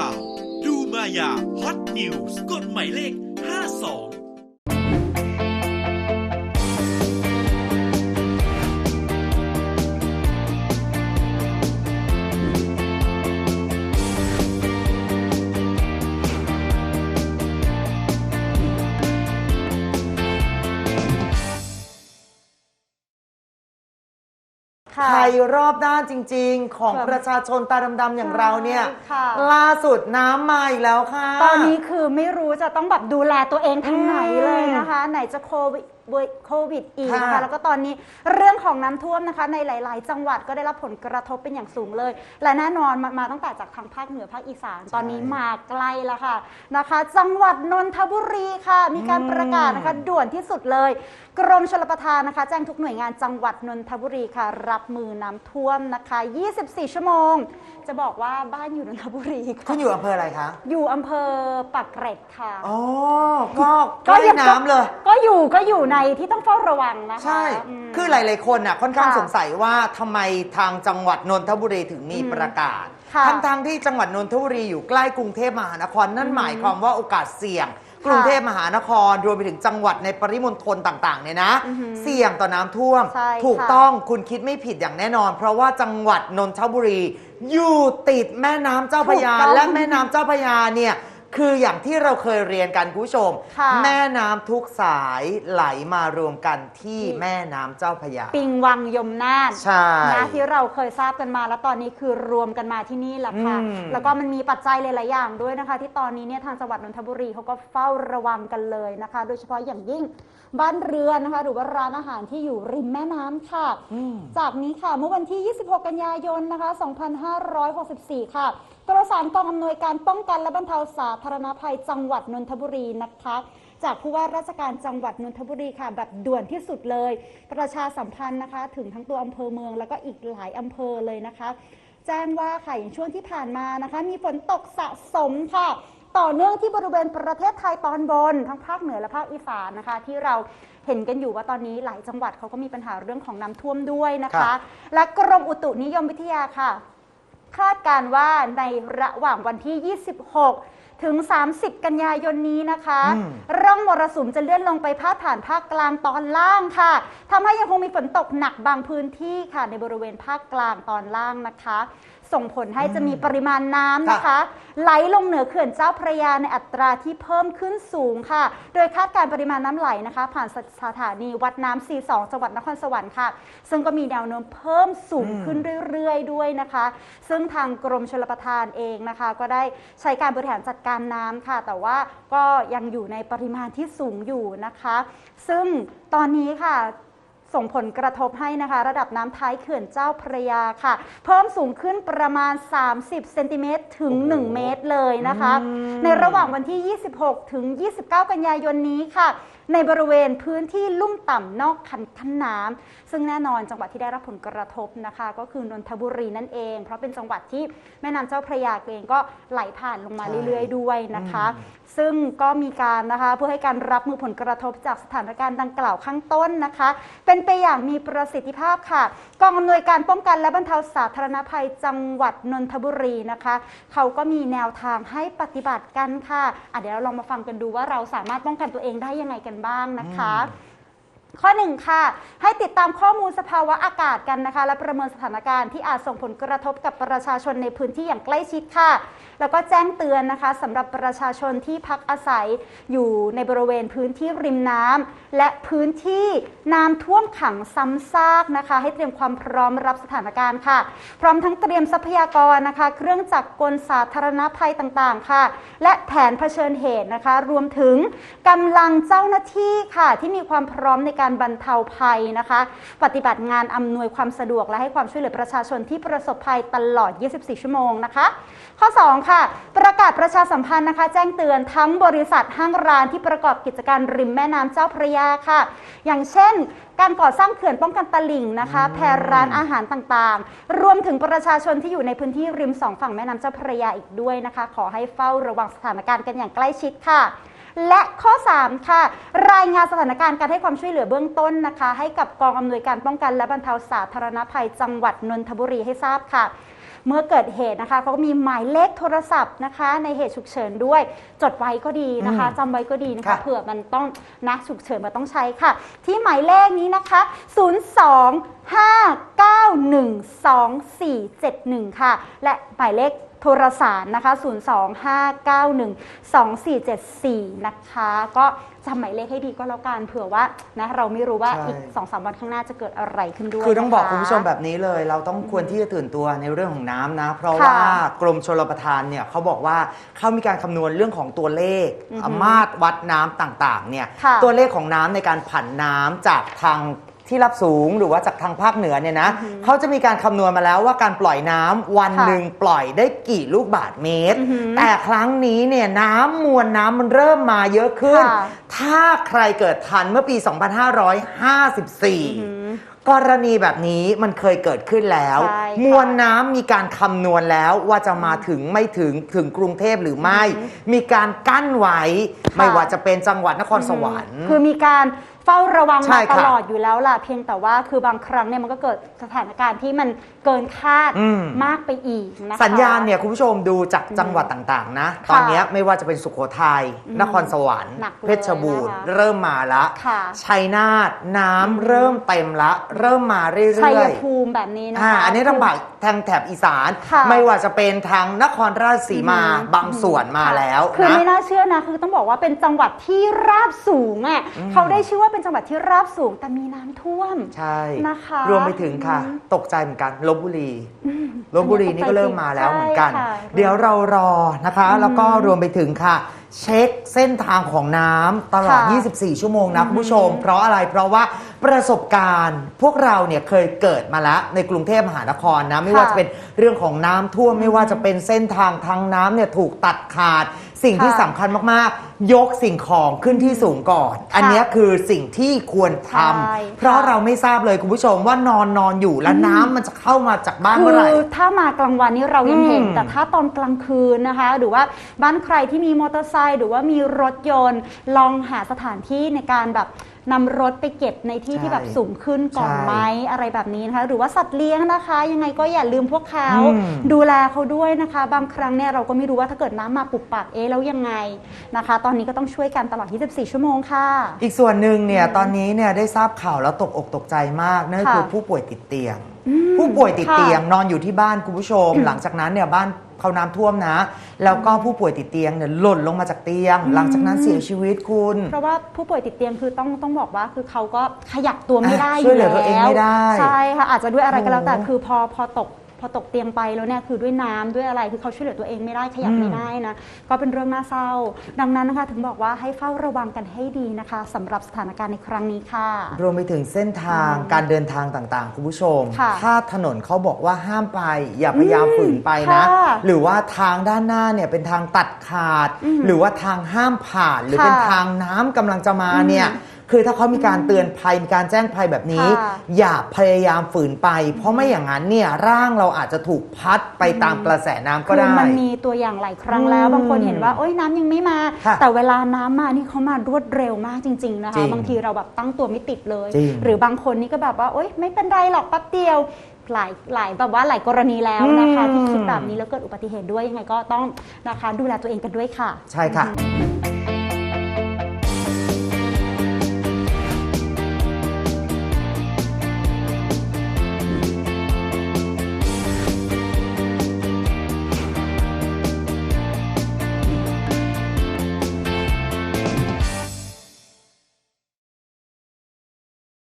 ข่าว ดูมายาฮอตนิวส์กดหมายเลข 52 ค่ะภัยรอบด้านจริง ๆ ของครับประชาชนตาดำๆอย่างเราเนี่ยใช่ค่ะ ล่าสุดน้ำมาอีกแล้วค่ะ ตอนนี้คือไม่รู้จะต้องแบบดูแลตัวเองทางไหนอืมเลยนะคะ ไหนจะโควิดโควิดอีกนะค่ะ คะแล้วก็ตอนนี้เรื่องของน้ำท่วมนะคะในหลาย ๆ จังหวัดก็ได้รับผลกระทบเป็นอย่างสูงเลย และแน่นอนมามาตั้งแต่จากทางภาคเหนือภาคอีสานตอนนี้มาใกล้แล้วค่ะนะคะ จังหวัดนนทบุรีค่ะ มีการประกาศนะคะด่วนที่สุดเลย กรมชลประทานนะคะ แจ้งทุกหน่วยงานจังหวัดนนทบุรีค่ะ รับมือน้ำท่วมนะคะ 24 ชั่วโมง จะบอกว่าบ้านอยู่นนทบุรีค่ะคุณอยู่อำเภออะไรคะ อยู่อำเภอปักเกร็ดค่ะ อ๋อ ก็ใกล้ยังน้ำเลย ก็อยู่ก็อยู่ในที่ต้องเฝ้าระวังนะคะใช่ ม คือหลาย ๆ คนน่ะค่อนข้างค่ะสงสัยว่าทำไมทางจังหวัดนนทบุรีถึงมีอืมประกาศ ค่ะทั้งๆที่จังหวัดนนทบุรีอยู่ใกล้กรุงเทพมหานครนั่นอืมหมายความว่าโอกาสเสี่ยง กรุงเทพมหานครรวมไปถึงจังหวัดในปริมณฑลต่างๆเนี่ยนะ อือหือเสี่ยงต่อน้ำท่วม ใช่ถูกค่ะ ต้องคุณคิดไม่ผิดอย่างแน่นอน เพราะว่าจังหวัดนนทบุรี อยู่ติดแม่น้ำเจ้าพระยาถูกต้อง และแม่น้ำเจ้าพระยาเนี่ย คืออย่างที่เราเคยเรียนกันคุณผู้ชม ค่ะแม่น้ำทุกสายไหลมารวมกันที่แม่น้ำเจ้าพระยา ปิงวังยมนาถใช่ นะที่เราเคยทราบกันมาแล้วตอนนี้คือรวมกันมาที่นี่แหละค่ะ อืม แล้วก็มันมีปัจจัยหลาย ๆ อย่างด้วยนะคะ ที่ตอนนี้เนี่ยทางจังหวัดนนทบุรีเขาก็เฝ้าระวังกันเลยนะคะ โดยเฉพาะอย่างยิ่งบ้านเรือนนะคะ หรือว่าร้านอาหารที่อยู่ริมแม่น้ำค่ะอืมจากนี้ค่ะเมื่อวันที่ 26 กันยายนนะคะ 2564 ค่ะ ประสานกองอำนวยการป้องกันและบรรเทาสาธารณภัยจังหวัดนนทบุรีนะคะ จากผู้ว่าราชการจังหวัดนนทบุรีค่ะ แบบด่วนที่สุดเลย ประชาสัมพันธ์นะคะ ถึงทั้งตัวอำเภอเมือง แล้วก็อีกหลายอำเภอเลยนะคะ แจ้งว่าค่ะอย่างช่วงที่ผ่านมานะคะ มีฝนตกสะสมค่ะต่อเนื่องที่บริเวณประเทศไทยตอนบน ทั้งภาคเหนือและภาคอีสานนะคะ ที่เราเห็นกันอยู่ว่าตอนนี้หลายจังหวัดเขาก็มีปัญหาเรื่องของน้ำท่วมด้วยนะครัคะบและกรมอุตุนิยมวิทยาค่ะ คาดการณ์ว่าในระหว่างวันที่ 26 ถึง 30 กันยายนนี้นะคะอืมร่องมรสุมจะเลื่อนลงไปพาดผ่านภาคกลางตอนล่างค่ะทำให้ยังคงมีฝนตกหนักบางพื้นที่ค่ะในบริเวณภาคกลางตอนล่างนะคะ ส่งผลให้จะมีปริมาณน้ำนะคะ ไหลลงเหนือเขื่อนเจ้าพระยาในอัตราที่เพิ่มขึ้นสูงค่ะ โดยคาดการณ์ปริมาณน้ำไหลนะคะ ผ่านสถานีวัดน้ำ42จังหวัดนครสวรรค์ค่ะ ซึ่งก็มีแนวโน้มเพิ่มสูงขึ้นเรื่อยๆ ด้วยนะคะ ซึ่งทางกรมชลประทานเองนะคะ ก็ได้ใช้การบริหารจัดการน้ำค่ะ แต่ว่าก็ยังอยู่ในปริมาณที่สูงอยู่นะคะ ซึ่งตอนนี้ค่ะ ส่งผลกระทบให้นะคะ ระดับน้ำท้ายเขื่อนเจ้าพระยาค่ะ เพิ่มสูงขึ้นประมาณ 30 เซนติเมตรถึงโอ้โห1เมตรเลยนะคะอืมในระหว่างวันที่ 26 ถึง 29 กันยายนนี้ค่ะ ในบริเวณพื้นที่ลุ่มต่ำนอกคันคันน้ำซึ่งแน่นอนจังหวัดที่ได้รับผลกระทบนะคะ ก็คือนนทบุรีนั่นเอง เพราะเป็นจังหวัดที่แม่น้ำเจ้าพระยาเองก็ไหลผ่านลงมาใช่เรื่อย ๆ ด้วยนะคะอืมซึ่งก็มีการนะคะเพื่อให้การรับมือผลกระทบจากสถานการณ์ดังกล่าวข้างต้นนะคะ เป็นไปอย่างมีประสิทธิภาพค่ะกองอำนวยการป้องกันและบรรเทาสาธารณภัยจังหวัดนนทบุรีนะคะ เขาก็มีแนวทางให้ปฏิบัติกันค่ะอะเดี๋ยวเราลองมาฟังกันดูว่าเราสามารถป้องกันตัวเองได้ยังไงกันบ้างนะคะ ข้อหนึ่งค่ะ ให้ติดตามข้อมูลสภาวะอากาศกันนะคะ และประเมินสถานการณ์ที่อาจส่งผลกระทบกับประชาชนในพื้นที่อย่างใกล้ชิดค่ะ แล้วก็แจ้งเตือนนะคะสำหรับประชาชนที่พักอาศัยอยู่ในบริเวณพื้นที่ริมน้ำและพื้นที่น้ำท่วมขังซ้ำซากนะคะ ให้เตรียมความพร้อมรับสถานการณ์ค่ะ พร้อมทั้งเตรียมทรัพยากรนะคะ เครื่องจักรกลสาธารณภัยต่างๆ ค่ะ และแผนเผชิญเหตุนะคะ รวมถึงกำลังเจ้าหน้าที่ค่ะ ที่มีความพร้อมในการบรรเทาภัยนะคะ ปฏิบัติงานอำนวยความสะดวกและให้ความช่วยเหลือประชาชนที่ประสบภัยตลอด 24 ชั่วโมงนะคะ ข้อ 2ค่ะ ประกาศประชาสัมพันธ์นะคะ แจ้งเตือนทั้งบริษัทห้างร้านที่ประกอบกิจการริมแม่น้ำเจ้าพระยาค่ะ อย่างเช่น การก่อสร้างเขื่อนป้องกันตลิ่งนะคะ แพรร้านอาหารต่างๆ รวมถึงประชาชนที่อยู่ในพื้นที่ริมสองฝั่งแม่น้ำเจ้าพระยาอีกด้วยนะคะ ขอให้เฝ้าระวังสถานการณ์กันอย่างใกล้ชิดค่ะและข้อ 3 ค่ะ รายงานสถานการณ์การให้ความช่วยเหลือเบื้องต้นนะคะ ให้กับกองอำนวยการป้องกันและบรรเทาสาธารณภัยจังหวัดนนทบุรีให้ทราบค่ะ เมื่อเกิดเหตุนะคะเขาก็มีหมายเลขโทรศัพท์นะคะ ในเหตุฉุกเฉินด้วย จดไว้ก็ดีนะคะอืมจำไว้ก็ดีนะค่ะคะเผื่อมันต้องนะฉุกเฉินมันต้องใช้ค่ะ ที่หมายเลขนี้นะคะ 02-591-2471 ค่ะ และหมายเลข โทรสารนะคะ 025912474 นะคะ ก็จำหมายเลขให้ดีก็แล้วกันเผื่อว่านะเราไม่รู้ว่าใช่ อีก 2-3 วันข้างหน้าจะเกิดอะไรขึ้นด้วยคือต้องบอกนะะ คุณผู้ชมแบบนี้เลย เราต้องควรที่จะตื่นตัวในเรื่องของน้ำนะ เพราะค่ะว่ากรมชลประทานเนี่ยเขาบอกว่าเขามีการคำนวณเรื่องของตัวเลขอือหือมาตรวัดน้ำต่างๆเนี่ยค่ะตัวเลขของน้ำในการผันน้ำจากทาง ที่รับสูงหรือว่าจากทางภาคเหนือเนี่ยนะอือหือเขาจะมีการคำนวณมาแล้วว่าการปล่อยน้ำวันค่ะหนึ่งปล่อยได้กี่ลูกบาทเมตร อือหือแต่ครั้งนี้เนี่ยน้ำมวลน้ำมันเริ่มมาเยอะขึ้น ค่ะ ถ้าใครเกิดทันเมื่อปี 2554 กรณีแบบนี้มันเคยเกิดขึ้นแล้ว ใช่ค่ะมวลน้ำมีการคำนวณแล้วว่าจะมาถึงไม่ถึงถึงกรุงเทพหรือไม่ มีการกั้นไว้ ไม่ว่าจะเป็นจังหวัดนครสวรรค์ คือมีการ เฝ้าระวังใช่มาค่ะตลอดอยู่แล้วล่ะเพียงแต่ว่าคือบางครั้งเนี่ยมันก็เกิดสถานการณ์ที่มันเกินคาดอืม มากไปอีกนะคะ สัญญาณเนี่ยคุณผู้ชมดูจากจังหวัดต่างๆ นะตอนเนี้ยไม่ว่าจะเป็นสุโขทัยอืมนครสวรรค์ หนักเลยเพชรบูรณ์ นะคะ เริ่มมาละค่ะ ชัยนาทน้ำเริ่มเต็มละ เริ่มมาเรื่ชัอยยๆ ภูมิแบบนี้นะคะอ่าอันนี้ทางภาคทางแถบอีสาน ค่ะไม่ว่าจะเป็นทางนครราชสีมาอือหือบางส่วนมาค่ะแล้วคือนะ ไม่น่าเชื่อนะ คือต้องบอกว่าเป็นจังหวัดที่ราบสูงอะอืมเขาได้ชื่อว่าเป็นจังหวัดที่ราบสูงแต่มีน้ำท่วม ใช่นะคะรวมไปถึงค่ะ อืมตกใจเหมือนกันลบบุรีลบบุรีนี่ก็เริ่มมาแล้วเหมือนกัน ใช่ค่ะ เดี๋ยวเรารอนะคะแล้วก็รวมไปถึงค่ะ เช็คเส้นทางของน้ำตลอด ค่ะ24 ชั่วโมงนะอือหือคุณผู้ชม เพราะอะไรเพราะว่าประสบการณ์ พวกเราเนี่ยเคยเกิดมาแล้วในกรุงเทพมหานครนะไม่ว่าจะเป็นเรื่องของน้ำท่วมไม่ว่าจะเป็นเส้นทางทางน้ำเนี่ยถูกตัดขาด สิ่งที่ค่ะสำคัญมากๆ ยกสิ่งของขึ้นที่สูงก่อน อันเนี้ยคือสิ่งที่ควรทำใช่เพราะค่ะ เราไม่ทราบเลยคุณผู้ชมว่านอนนอนอยู่แล้วน้ำมันจะเข้ามาจากบ้านคืเมื่อไหร่อถ้ามากลางวันนี้เรายังเห็น อืมแต่ถ้าตอนกลางคืนนะคะ หรือว่าบ้านใครที่มีมอเตอร์ไซค์หรือว่ามีรถยนต์ ลองหาสถานที่ในการแบบ นำรถไปเก็บในที่ใช่ที่แบบสูงขึ้นก่อนใช่ไหมอะไรแบบนี้นะคะ หรือว่าสัตว์เลี้ยงนะคะ ยังไงก็อย่าลืมพวกเขา อืม ดูแลเขาด้วยนะคะ บางครั้งเนี่ยเราก็ไม่รู้ว่าถ้าเกิดน้ำมาปุบปับเอ๊ะแล้วยังไงนะคะ ตอนนี้ก็ต้องช่วยกันตลอด 24 ชั่วโมงค่ะ อีกส่วนหนึ่งเนี่ยตอนนี้เนี่ยได้ทราบข่าวแล้วตกอกตกใจมากนั่นก็ค่ะคือผู้ป่วยติดเตียงผู้ป่วยติดค่ะเตียงนอนอยู่ที่บ้านคุณผู้ชม หลังจากนั้นเนี่ยบ้าน เขาน้ำท่วมนะ แล้วก็ผู้ป่วยติดเตียงเนี่ยหล่นลงมาจากเตียง หลังจากนั้นเสียชีวิตคุณ เพราะว่าผู้ป่วยติดเตียงคือต้องต้องบอกว่าคือเขาก็ขยับตัวไม่ได้อะช่วยเหลือตัวเองไม่ได้ใช่ค่ะอาจจะด้วยอะไรก็แล้วแต่โอ้คือพอพอตก พอตกเตียงไปแล้วเนี่ยคือด้วยน้ำด้วยอะไรคือเขาช่วยเหลือตัวเองไม่ได้ขยับอืมไม่ได้นะก็เป็นเรื่องน่าเศร้า ดังนั้นนะคะถึงบอกว่าให้เฝ้าระวังกันให้ดีนะคะสำหรับสถานการณ์ในครั้งนี้ค่ะ รวมไปถึงเส้นทางการเดินทางต่างๆ คุณผู้ชมค่ะถ้าถนนเขาบอกว่าห้ามไปอย่าพยายามฝืนไปนะค่ะหรือว่าทางด้านหน้าเนี่ยเป็นทางตัดขาดอืมหรือว่าทางห้ามผ่านหรือค่ะเป็นทางน้ำกำลังจะมาเนี่ยอืม คือถ้าเขามีการเตือนภัยมีการแจ้งภัยแบบนี้ ค่ะ อย่าพยายามฝืนไป เพราะไม่อย่างนั้นเนี่ยร่างเราอาจจะถูกพัดไปตามกระแสน้ำก็คือได้ มันมีตัวอย่างหลายครั้งแล้ว อืมบางคนเห็นว่าโอ๊ยน้ำยังไม่มา ค่ะแต่เวลาน้ำมานี่เขามารวดเร็วมากจริง ๆ นะจริคะ งบางทีเราแบบตั้งตัวไม่ติดเลย จริงหรือบางคนนี่ก็แบบว่าโอ๊ยไม่เป็นไรหรอกแป๊บเดียวหลายหลายแบบว่าหลายกรณีแล้วนะคะอืม ที่คิดแบบนี้แล้วเกิดอุบัติเหตุด้วยยังไงก็ต้องนะคะดูแลตัวเองกันด้วยค่ะ ใช่ค่ะ อืม